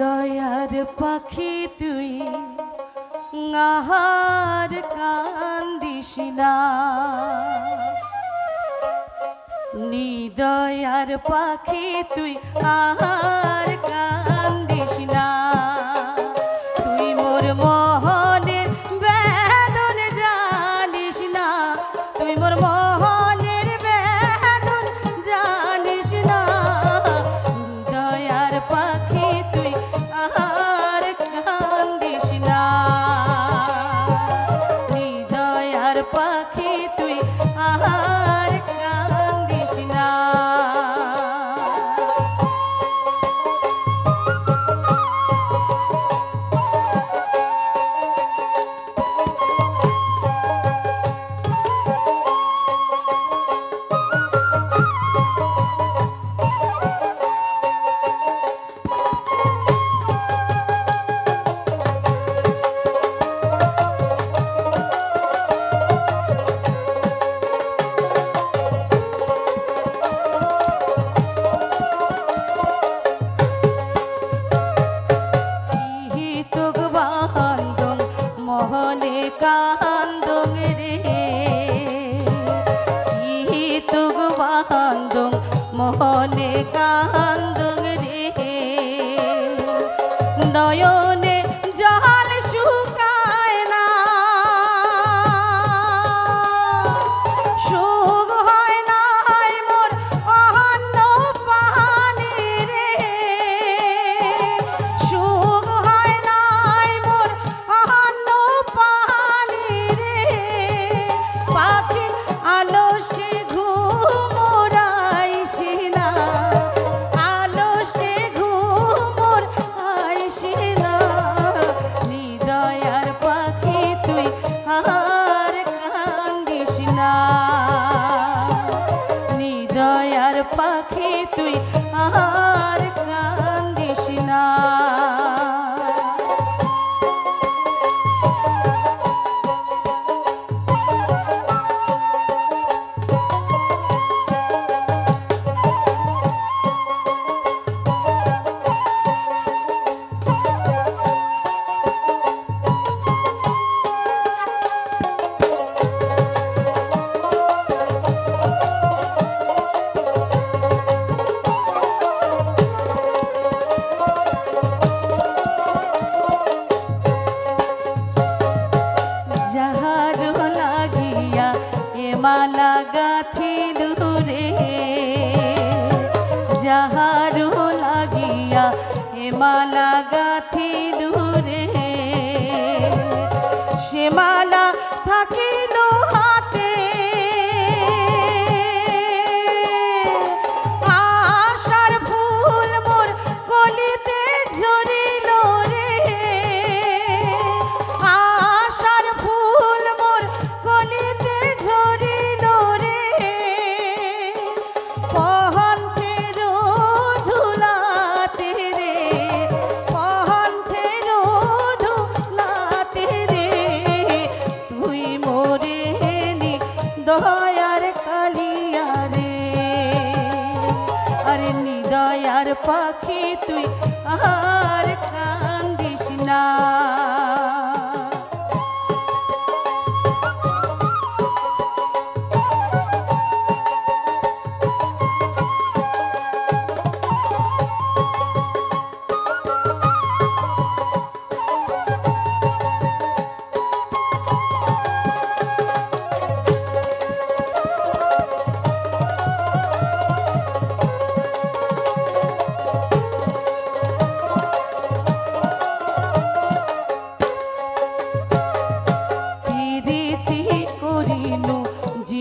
দয়ার পাখি তুই আহার কান্দিসি না। নিদয়ার পাখি তুই আহার পার কাল মালা গাথিল রে যাহারু লাগিয়া এ মালা গাথিল নিদয়ার কালিয়া রে আরে নিদয়ার পাখি তুই আর কান্দিস না।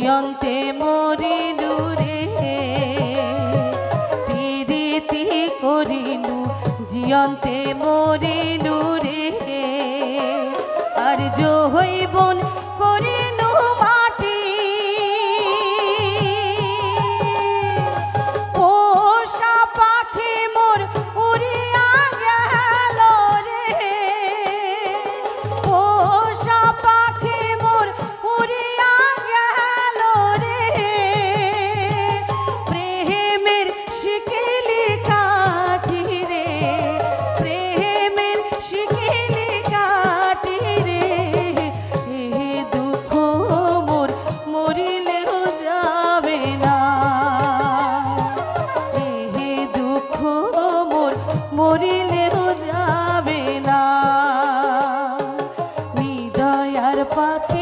অন্তে মরিলু রে পিরিতি করিলু জিয়ন্তে মরিলু বাবাকে